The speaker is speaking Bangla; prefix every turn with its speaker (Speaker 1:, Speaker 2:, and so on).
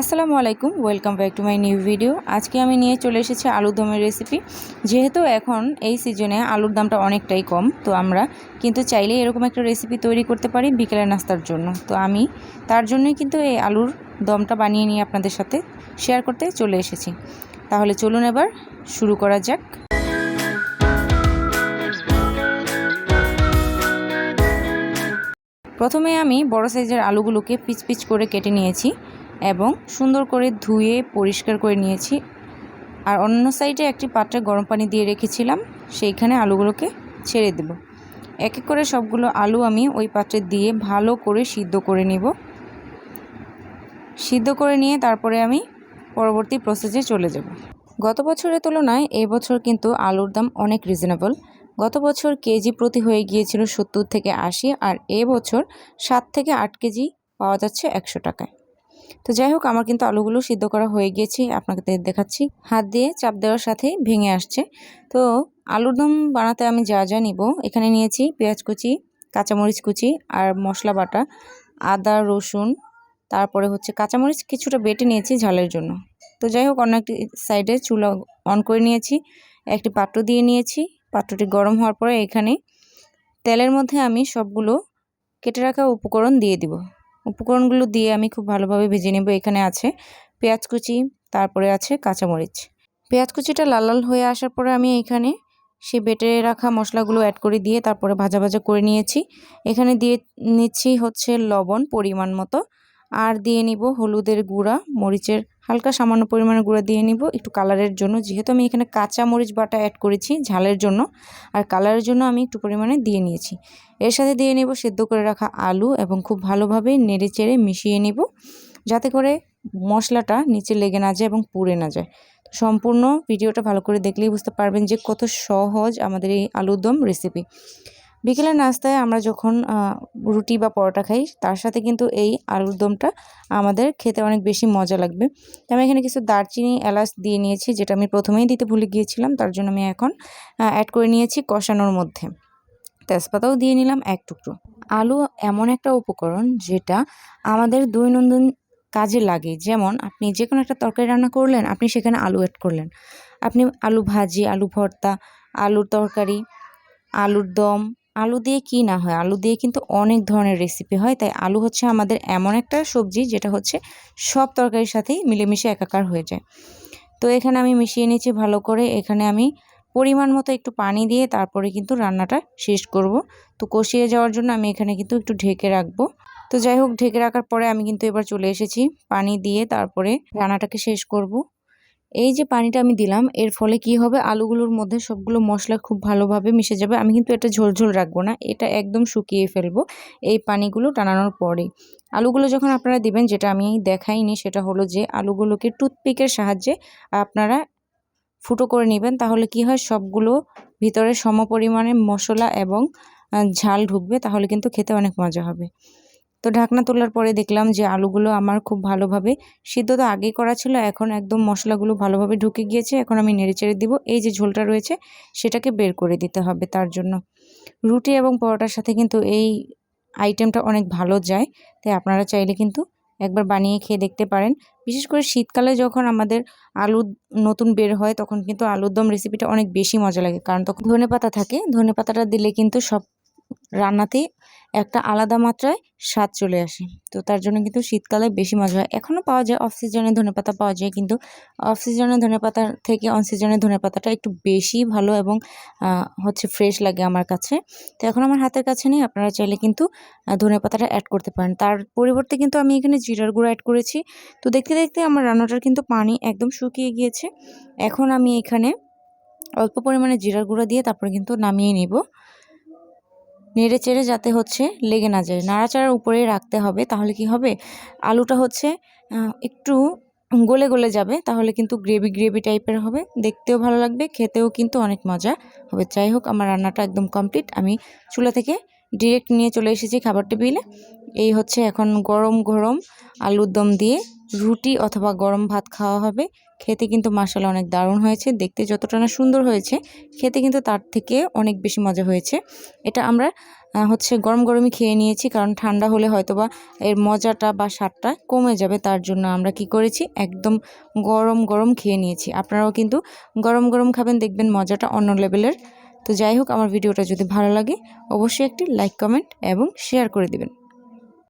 Speaker 1: আসসালামু আলাইকুম, welcome back to my new video. আজকে আমি নিয়ে চলে এসেছি আলুর দমের রেসিপি যেহেতু এখন এই সিজনে আলুর দামটা অনেকটাই কম, তো আমরা কিন্তু চাইলে এরকম একটা রেসিপি তৈরি করতে পারি বিকেলের নাস্তার জন্য। তো আমি তার জন্যই কিন্তু এই আলুর দমটা বানিয়ে নিয়ে আপনাদের সাথে শেয়ার করতে চলে এসেছি। তাহলে চলুন এবার শুরু করা যাক। প্রথমে আমি বড় সাইজের আলুগুলোকে পিচ পিচ করে কেটে নিয়েছি। এবং সুন্দর করে ধুয়ে পরিষ্কার করে নিয়েছি। আর অন্য সাইডে একটি পাত্রে গরম পানি দিয়ে রেখেছিলাম, সেইখানে আলুগুলোকে ছেড়ে দেব। এক এক করে সবগুলো আলু আমি ওই পাত্রে দিয়ে ভালো করে সিদ্ধ করে নিব। সিদ্ধ করে নিয়ে তারপরে আমি পরবর্তী প্রসেসে চলে যাব। গত বছরের তুলনায় এবছর কিন্তু আলুর দাম অনেক রিজনেবল গত বছর কেজি প্রতি হয়ে গিয়েছিল সত্তর থেকে আশি, আর এবছর সাত থেকে আট কেজি পাওয়া যাচ্ছে একশো টাকায়। তো যাই হোক, আমার কিন্তু আলুগুলো সিদ্ধ করা হয়ে গিয়েছে। আপনাকে দেখাচ্ছি। হাত দিয়ে চাপ দেওয়ার সাথে ভেঙে আসছে। তো আলুর দম বানাতে আমি যা যা নিব, এখানে নিয়েছি পেঁয়াজ কুচি, কাঁচামরিচ কুচি আর মশলা বাটা, আদা, রসুন, তারপরে হচ্ছে কাঁচামরিচ কিছুটা বেটে নিয়েছি ঝালের জন্য। তো যাই হোক, অন্য একটি সাইডে চুলা অন করে নিয়েছি। একটি পাত্র দিয়ে নিয়েছি। পাত্রটি গরম হওয়ার পরে এখানে তেলের মধ্যে আমি সবগুলো কেটে রাখা উপকরণ দিয়ে দিব। উপকরণগুলো দিয়ে আমি খুব ভালোভাবে ভেজে নেব। এখানে আছে পেঁয়াজ কুচি, তারপরে আছে কাঁচামরিচ। পেঁয়াজ কুচিটা লাল লাল হয়ে আসার পরে আমি এখানে সে বেটে রাখা মশলাগুলো অ্যাড করে দিয়ে তারপরে ভাজা ভাজা করে নিয়েছি। এখানে দিয়ে নিচ্ছি হচ্ছে লবণ পরিমাণ মতো। আর দিয়ে নিব হলুদের গুঁড়া, মরিচের হালকা সামান্য পরিমাণে গুঁড়া দিয়ে নিব। একটু কালারের জন্য। যেহেতু আমি এখানে কাঁচা মরিচ বাটা অ্যাড করেছি ঝালের জন্য, আর কালারের জন্য আমি একটু পরিমাণে দিয়ে নিয়েছি। এর সাথে দিয়ে নেব সেদ্ধ করে রাখা আলু এবং খুব ভালোভাবে নেড়ে চেড়ে মিশিয়ে নিব, যাতে করে মশলাটা নিচে লেগে না যায় এবং পুড়ে না যায়। সম্পূর্ণ ভিডিওটা ভালো করে দেখলেই বুঝতে পারবেন যে কত সহজ আমাদের এই আলুর দম রেসিপি বিকেলের নাস্তায় আমরা যখন রুটি বা পরোটা খাই, তার সাথে কিন্তু এই আলুর দমটা আমাদের খেতে অনেক বেশি মজা লাগবে। আমি এখানে কিছু দারচিনি এলাচ দিয়ে নিয়েছি, যেটা আমি প্রথমেই দিতে ভুলে গিয়েছিলাম, তার জন্য আমি এখন অ্যাড করে নিয়েছি কষানোর মধ্যে। তেজপাতাও দিয়ে নিলাম এক টুকরো। আলু এমন একটা উপকরণ যেটা আমাদের দৈনন্দিন কাজে লাগে। যেমন আপনি যে কোনো একটা তরকারি রান্না করলেন, আপনি সেখানে আলু অ্যাড করলেন। আপনি আলু ভাজি, আলু ভর্তা, আলুর তরকারি, আলুর দম আলু দিয়ে কি না হয়? আলু দিয়ে কিন্তু অনেক ধরনের রেসিপি হয়। তাই আলু হচ্ছে আমাদের এমন একটা সবজি, যেটা হচ্ছে সব তরকারির সাথেই মিলেমিশে একাকার হয়ে যায়। তো এখানে আমি মিশিয়ে নিচ্ছি ভালো করে। এখানে আমি পরিমাণ মতো একটু পানি দিয়ে তারপরে কিন্তু রান্নাটা শেষ করব। তো কষিয়ে যাওয়ার জন্য আমি এখানে কিন্তু একটু ঢেকে রাখব। তো যাই হোক, ঢেকে রাখার পরে আমি কিন্তু এবার চলে এসেছি। পানি দিয়ে তারপরে রান্নাটাকে শেষ করব। এই যে পানিটা আমি দিলাম, এর ফলে কি হবে? আলুগুলোর মধ্যে সবগুলো মশলা খুব ভালোভাবে মিশে যাবে। আমি কিন্তু এটা ঝোলঝোল রাখব না, এটা একদম শুকিয়ে ফেলব এই পানিগুলো টানানোর পরে। আলুগুলো যখন আপনারা দিবেন, যেটা আমি দেখাইনি, সেটা হলো যে আলুগুলোকে টুথপিকের সাহায্যে আপনারা ফুটো করে নেবেন। তাহলে কি হয়? সবগুলো ভিতরে সম পরিমাণে মশলা এবং ঝাল ঢুকবে, তাহলে কিন্তু খেতে অনেক মজা হবে। তো ঢাকনা তোলার পরে দেখলাম যে আলুগুলো আমার খুব ভালোভাবে সিদ্ধ তো আগেই করা ছিল, এখন একদম মশলাগুলো ভালোভাবে ঢুকে গিয়েছে, এখন আমি নেড়ে চেড়ে দিব। এই যে ঝোলটা রয়েছে সেটাকে বের করে দিতে হবে তার জন্য। রুটি এবং পরোটার সাথে কিন্তু এই আইটেমটা অনেক ভালো যায়, তাই আপনারা চাইলে কিন্তু একবার বানিয়ে খেয়ে দেখতে পারেন। বিশেষ করে শীতকালে যখন আমাদের আলু নতুন বের হয় তখন কিন্তু আলুর দম রেসিপিটা অনেক বেশি মজা লাগে, কারণ তখন ধনে পাতা থাকে। ধনে পাতাটা দিলে কিন্তু সব রান্নাতে একটা আলাদা মাত্রায় স্বাদ চলে আসে। তো তার জন্য কিন্তু শীতকালে বেশি মজা হয়। এখনও পাওয়া যায় অফ সিজনে ধনে পাতা পাওয়া যায়, কিন্তু অফ সিজনে ধনে পাতা থেকে অন সিজনে ধনে পাতাটা একটু বেশি ভালো এবং হচ্ছে ফ্রেশ লাগে আমার কাছে। তো এখন আমার হাতের কাছে নেই, আপনারা চাইলে কিন্তু ধনে পাতাটা অ্যাড করতে পারেন। তার পরিবর্তে কিন্তু আমি এখানে জিরার গুঁড়ো অ্যাড করেছি। তো দেখতে দেখতে আমার রান্নাটার কিন্তু পানি একদম শুকিয়ে গিয়েছে। এখন আমি এখানে অল্প পরিমাণে জিরার গুঁড়ো দিয়ে তারপরে কিন্তু নামিয়ে নিব। নেড়ে চেড়ে যাতে হচ্ছে লেগে না যায়। নাড়াচাড়ার উপরে রাখতে হবে, তাহলে কি হবে? আলুটা হচ্ছে একটু গলে গলে যাবে, তাহলে কিন্তু গ্রেভি গ্রেভি টাইপের হবে, দেখতেও ভালো লাগবে, খেতেও কিন্তু অনেক মজা হবে। যাই হোক, আমার রান্নাটা একদম কমপ্লিট। আমি চুলা থেকে ডিরেক্ট নিয়ে চলে এসেছি খাবার টেবিলে এই হচ্ছে এখন গরম গরম আলুর দম দিয়ে রুটি অথবা গরম ভাত খাওয়া হবে। খেতে কিন্তু মাসালা অনেক দারুণ হয়েছে। দেখতে যতটা না সুন্দর হয়েছে, খেতে কিন্তু তার থেকে অনেক বেশি মজা হয়েছে। এটা আমরা হচ্ছে গরম গরমই খেয়ে নিয়েছি, কারণ ঠান্ডা হলে হয়তোবা এর মজাটা বা স্বাদটা কমে যাবে। তার জন্য আমরা কি করেছি, একদম গরম গরম খেয়ে নিয়েছি। আপনারাও কিন্তু গরম গরম খাবেন, দেখবেন মজাটা অন্য লেভেলের তো যাই হোক, আমার ভিডিওটা যদি ভালো লাগে, অবশ্যই একটি লাইক কমেন্ট এবং শেয়ার করে দেবেন।